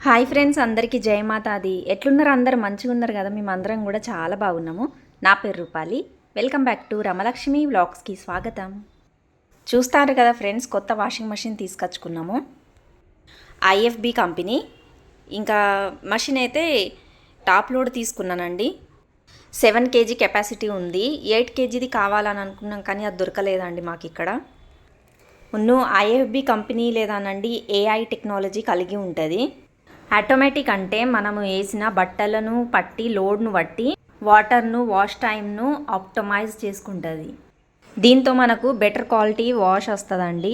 Hi friends అందరికీ జయమాతాది ఎట్లున్నారు అందరు? మంచిగా ఉన్నారు కదా? మేము అందరం కూడా చాలా బాగున్నాము. నా పేరు Rupali. Welcome back to Ramalakshmi వ్లాగ్స్కి స్వాగతం. చూస్తారు కదా ఫ్రెండ్స్ కొత్త వాషింగ్ మెషిన్ తీసుకొచ్చుకున్నాము. ఐఎఫ్బి కంపెనీ ఇంకా మెషిన్ అయితే టాప్ లోడ్ తీసుకున్నానండి. సెవెన్ కేజీ కెపాసిటీ ఉంది. ఎయిట్ కేజీది కావాలని అనుకున్నాం కానీ అది దొరకలేదండి మాకు ఇక్కడ. ఉన్ను ఐఎఫ్బి కంపెనీ లేదానండి ఏఐ టెక్నాలజీ కలిగి ఉంటుంది. ఆటోమేటిక్ అంటే మనము వేసిన బట్టలను పట్టి లోడ్ను బట్టి వాటర్ను వాష్ టైంను ఆప్టమైజ్ చేసుకుంటుంది. దీంతో మనకు బెటర్ క్వాలిటీ వాష్ వస్తుందండి.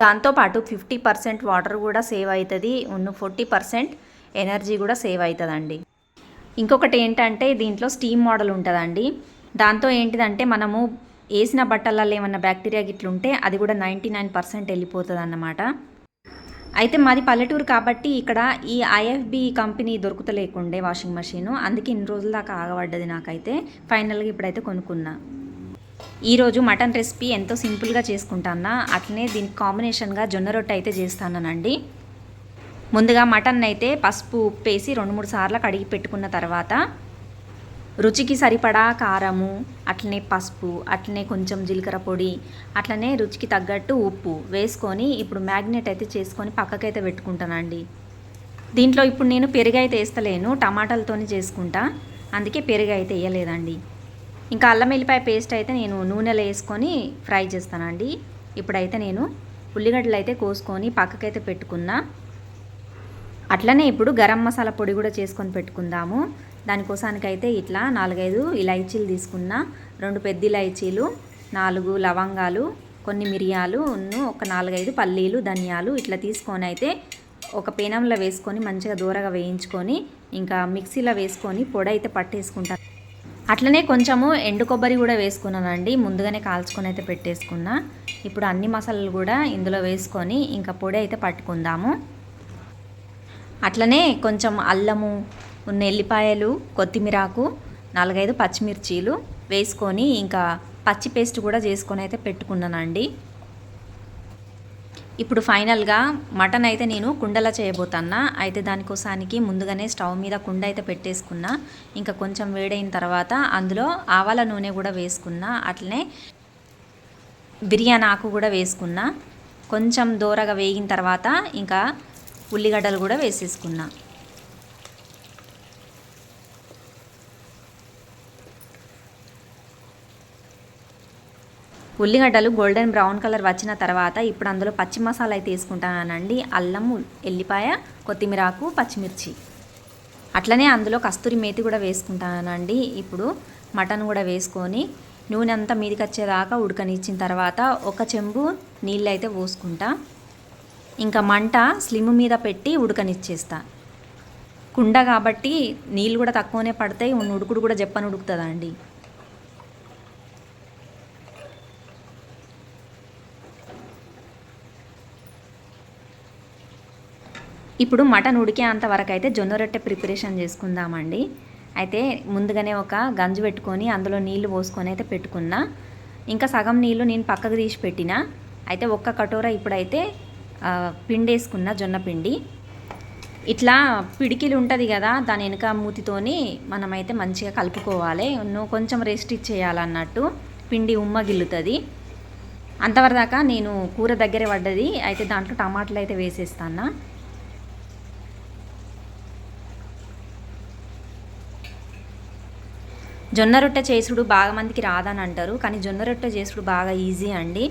దాంతోపాటు ఫిఫ్టీ పర్సెంట్ వాటర్ కూడా సేవ్ అవుతుంది ఉన్న ఫోర్టీ పర్సెంట్ ఎనర్జీ కూడా సేవ్ అవుతుందండి ఇంకొకటి ఏంటంటే దీంట్లో స్టీమ్ మోడల్ ఉంటుందండి. దాంతో ఏంటిదంటే మనము వేసిన బట్టలలో ఏమన్నా బ్యాక్టీరియా గిట్లుంటే అది కూడా నైంటీ నైన్ పర్సెంట్ వెళ్ళిపోతుంది అన్నమాట అయితే మాది పల్లెటూరు కాబట్టి ఇక్కడ ఈ ఐఎఫ్బి కంపెనీ దొరుకుతలేకుండే వాషింగ్ మెషిన్. అందుకే ఇన్ని రోజుల దాకా ఆగబడ్డది నాకైతే. ఫైనల్గా ఇప్పుడైతే కొనుక్కున్నా. ఈరోజు మటన్ రెసిపీ ఎంతో సింపుల్గా చేసుకుంటానా అట్లనే దీనికి కాంబినేషన్గా జొన్న రొట్టె అయితే చేస్తానండి ముందుగా మటన్ అయితే పసుపు ఉప్పు వేసి రెండు మూడు సార్లు కడిగి పెట్టుకున్న తర్వాత రుచికి సరిపడా కారము అట్లనే పసుపు అట్లనే కొంచెం జీలకర్ర పొడి అట్లనే రుచికి తగ్గట్టు ఉప్పు వేసుకొని ఇప్పుడు మ్యాగ్నెట్ అయితే చేసుకొని పక్కకైతే పెట్టుకుంటానండి. దీంట్లో ఇప్పుడు నేను పెరుగు అయితే వేస్తలేను టమాటాలతోనే చేసుకుంటా. అందుకే పెరుగు అయితే వేయలేదండి. ఇంకా అల్లం వెల్లిపాయ పేస్ట్ అయితే నేను నూనెలో వేసుకొని ఫ్రై చేస్తానండి. ఇప్పుడైతే నేను ఉల్లిగడ్డలు అయితే కోసుకొని పక్కకైతే పెట్టుకున్నా. అట్లనే ఇప్పుడు గరం మసాలా పొడి కూడా చేసుకొని పెట్టుకుందాము. దానికోసానికైతే ఇట్లా నాలుగైదు ఇలైచీలు తీసుకున్న రెండు పెద్ద ఇలైచీలు నాలుగు లవంగాలు కొన్ని మిరియాలు ఒక నాలుగైదు పల్లీలు ధనియాలు ఇట్లా తీసుకొని అయితే ఒక పేనంలో వేసుకొని మంచిగా దూరగా వేయించుకొని ఇంకా మిక్సీలో వేసుకొని పొడి అయితే పట్టేసుకుంటాను. అట్లనే కొంచెము ఎండు కొబ్బరి కూడా వేసుకున్నానండి. ముందుగానే కాల్చుకొని అయితే పెట్టేసుకున్నా. ఇప్పుడు అన్ని మసాలాలు కూడా ఇందులో వేసుకొని ఇంకా పొడి అయితే పట్టుకుందాము. అట్లనే కొంచెం అల్లము ఉన్న ఎల్లిపాయలు కొత్తిమీరాకు నాలుగైదు పచ్చిమిర్చీలు వేసుకొని ఇంకా పచ్చి పేస్ట్ కూడా చేసుకొని అయితే పెట్టుకున్నానండి. ఇప్పుడు ఫైనల్గా మటన్ అయితే నేను కుండలో చేయబోతున్నా. అయితే దానికోసానికి ముందుగానే స్టవ్ మీద కుండ అయితే పెట్టేసుకున్నా. ఇంకా కొంచెం వేడైన తర్వాత అందులో ఆవాల నూనె కూడా వేసుకున్నా. అట్లనే బిర్యానీ ఆకు కూడా వేసుకున్నా. కొంచెం దూరగా వేగిన తర్వాత ఇంకా ఉల్లిగడ్డలు కూడా వేసేసుకున్నా. ఉల్లిగడ్డలు గోల్డెన్ బ్రౌన్ కలర్ వచ్చిన తర్వాత ఇప్పుడు అందులో పచ్చి మసాలా అయితే వేసుకుంటానండి. అల్లం ఎల్లిపాయ కొత్తిమీరాకు పచ్చిమిర్చి. అట్లనే అందులో కస్తూరి మేతి కూడా వేసుకుంటానండి. ఇప్పుడు మటన్ కూడా వేసుకొని నూనె అంతా మీదికి వచ్చేదాకా ఉడకనిచ్చిన తర్వాత ఒక చెంబు నీళ్ళు అయితే పోసుకుంటా. ఇంకా మంట స్లిమ్ మీద పెట్టి ఉడకనిచ్చేస్తా. కుండ కాబట్టి నీళ్ళు కూడా తక్కువనే పడతాయి. ఉడుకుడు కూడా జప్పని ఉడుకుతుందండి. ఇప్పుడు మటన్ ఉడికే వరకు అయితే జొన్న రొట్టె ప్రిపరేషన్ చేసుకుందామండి. అయితే ముందుగానే ఒక గంజు పెట్టుకొని అందులో నీళ్ళు పోసుకొని అయితే పెట్టుకున్నా. ఇంకా సగం నీళ్ళు నేను పక్కకు తీసి పెట్టిన. అయితే ఒక్క కటోర ఇప్పుడైతే పిండి వేసుకున్న జొన్న పిండి. ఇట్లా పిడికిలు ఉంటుంది కదా దాని వెనుక మూతితోని మనమైతే మంచిగా కలుపుకోవాలి. నువ్వు కొంచెం రెస్ట్ ఇచ్చేయాలన్నట్టు పిండి ఉమ్మగిల్లుతుంది. అంతవరదాకా నేను కూర దగ్గరే పడ్డది. అయితే దాంట్లో టమాటాలు అయితే వేసేస్తాను జొన్న రొట్టె చేసుడు బాగా మందికి రాదని అంటారు కానీ జొన్న రొట్టె చేసుడు బాగా ఈజీ అండి.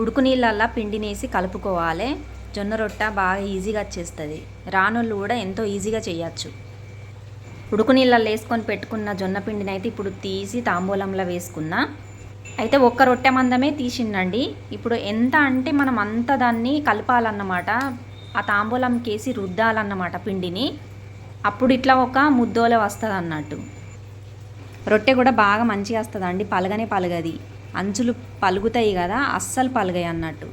ఉడుకు నీళ్ళల్లా పిండినేసి కలుపుకోవాలి. జొన్న రొట్టె బాగా ఈజీగా వచ్చేస్తుంది. రానోళ్ళు కూడా ఎంతో ఈజీగా చేయొచ్చు. ఉడుకు నీళ్ళల్లో వేసుకొని పెట్టుకున్న జొన్న పిండిని అయితే ఇప్పుడు తీసి తాంబూలంలో వేసుకున్నా. అయితే ఒక్క రొట్టె మందమే తీసిండండి ఇప్పుడు ఎంత అంటే మనం అంత దాన్ని కలపాలన్నమాట. ఆ తాంబూలంకేసి రుద్దాలన్నమాట పిండిని. అప్పుడు ఇట్లా ఒక ముద్దోల వస్తుంది అన్నట్టు రొట్టె కూడా బాగా మంచిగా వస్తుందండి పలగనే పలగది. అంచులు పలుగుతాయి కదా అస్సలు పలగాయి అన్నట్టు.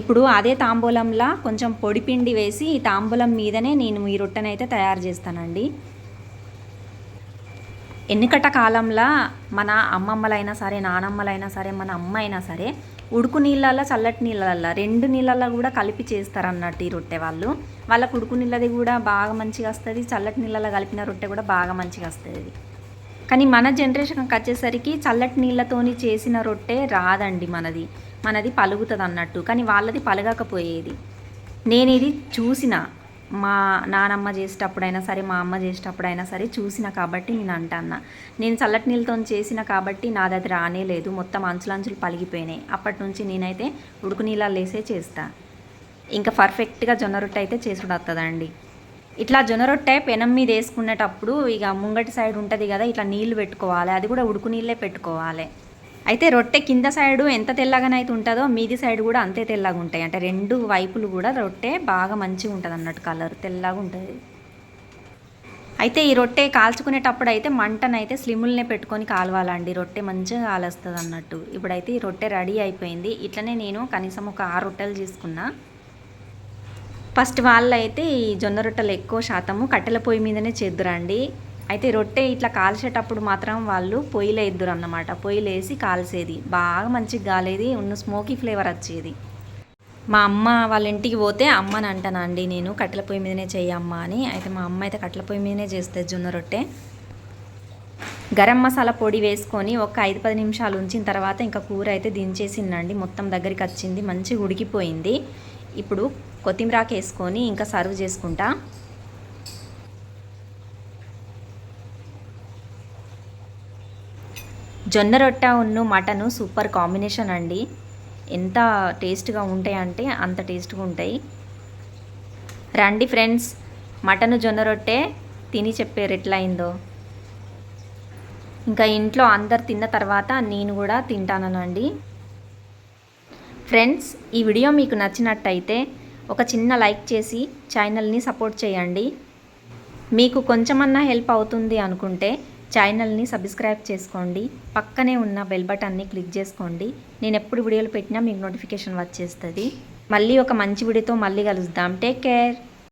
ఇప్పుడు అదే తాంబూలంలా కొంచెం పొడిపిండి వేసి ఈ తాంబూలం మీదనే నేను ఈ రొట్టెనైతే తయారు చేస్తానండి. ఎన్నికట కాలంలో మన అమ్మమ్మలైనా సరే నానమ్మలైనా సరే మన అమ్మ అయినా సరే ఉడుకు నీళ్ళల్లో చల్లటి నీళ్ళల్లో రెండు నీళ్ళల్లో కూడా కలిపి చేస్తారు అన్నట్టు ఈ రొట్టె వాళ్ళు. వాళ్ళకు ఉడుకు నీళ్ళది కూడా బాగా మంచిగా వస్తుంది చల్లటి నీళ్ళలో కలిపిన రొట్టె కూడా బాగా మంచిగా వస్తుంది. కానీ మన జనరేషన్కి వచ్చేసరికి చల్లటి నీళ్ళతోని చేసిన రొట్టె రాదండి మనది. మనది పలుగుతుంది అన్నట్టు కానీ వాళ్ళది పలగకపోయేది. నేను ఇది చూసిన. మా నానమ్మ చేసేటప్పుడైనా సరే మా అమ్మ చేసేటప్పుడైనా సరే చూసిన కాబట్టి నేను అంటాన్న. నేను చల్లటి నీళ్ళతో చేసిన కాబట్టి నాది అది రానే లేదు. మొత్తం అంచులు అంచులు పలిగిపోయినాయి. అప్పటి నుంచి నేనైతే ఉడుకు నీళ్ళ లేసే చేస్తా. ఇంకా పర్ఫెక్ట్గా జొన్న రొట్టె అయితే చేసుడు వస్తుందండి ఇట్లా జొన్న రొట్టె పెనం మీద వేసుకునేటప్పుడు ఇక ముంగటి సైడ్ ఉంటుంది కదా ఇట్లా నీళ్ళు పెట్టుకోవాలి. అది కూడా ఉడుకు నీళ్ళే పెట్టుకోవాలి. అయితే రొట్టె కింద సైడు ఎంత తెల్లగానైతే ఉంటుందో మీది సైడ్ కూడా అంతే తెల్లగా ఉంటాయి. అంటే రెండు వైపులు కూడా రొట్టె బాగా మంచిగా ఉంటుంది అన్నట్టు కలర్ తెల్లగా ఉంటుంది. అయితే ఈ రొట్టె కాల్చుకునేటప్పుడు అయితే మంటనైతే స్లిమ్లనే పెట్టుకొని కాలవాలండి. రొట్టె మంచిగా కాలుస్తుంది అన్నట్టు ఇప్పుడైతే ఈ రొట్టె రెడీ అయిపోయింది. ఇట్లనే నేను కనీసం ఒక ఆరు రొట్టెలు తీసుకున్నా ఫస్ట్ వాళ్ళు అయితే ఈ జొన్న రొట్టెలు ఎక్కువ శాతము కట్టెల పొయ్యి మీదనే చేద్దురండి. అయితే రొట్టె ఇట్లా కాల్చేటప్పుడు మాత్రం వాళ్ళు పొయ్యిలో వేద్దురు అన్నమాట పొయ్యిలో వేసి కాల్చేది. బాగా మంచిగా కాలేది ఉన్న స్మోకీ ఫ్లేవర్ వచ్చేది. మా అమ్మ వాళ్ళ ఇంటికి పోతే అమ్మని అంటానండి నేను కట్టెల పొయ్యి మీదనే చెయ్యమ్మ అని. అయితే మా అమ్మ అయితే కట్టెల పొయ్యి మీదనే చేస్తుంది జొన్న రొట్టె. గరం మసాలా పొడి వేసుకొని ఒక ఐదు పది నిమిషాలు ఉంచిన తర్వాత ఇంకా కూర అయితే దించేసిందండి. మొత్తం దగ్గరికి వచ్చింది మంచిగా ఉడికిపోయింది. ఇప్పుడు కొత్తిమీరాకు వేసుకొని ఇంకా సర్వ్ చేసుకుంటా. జొన్న రొట్టె ఉన్ను మటను సూపర్ కాంబినేషన్ అండి. ఎంత టేస్ట్గా ఉంటాయి అంటే అంత టేస్ట్గా ఉంటాయి. రండి ఫ్రెండ్స్ మటను జొన్న రొట్టె తిని చెప్పారు ఎట్లా అయిందో. ఇంకా ఇంట్లో అందరు తిన్న తర్వాత నేను కూడా తింటానండి ఫ్రెండ్స్ ఈ వీడియో మీకు నచ్చినట్టయితే ఒక చిన్న లైక్ చేసి ఛానల్ని సపోర్ట్ చేయండి. మీకు కొంచెమన్నా హెల్ప్ అవుతుంది అనుకుంటే ఛానల్ని సబ్స్క్రైబ్ చేసుకోండి. పక్కనే ఉన్న బెల్ బటన్ని క్లిక్ చేసుకోండి. నేను ఎప్పుడు వీడియోలు పెట్టినా మీకు నోటిఫికేషన్ వచ్చేస్తుంది. మళ్ళీ ఒక మంచి వీడియోతో మళ్ళీ కలుద్దాం. Take care.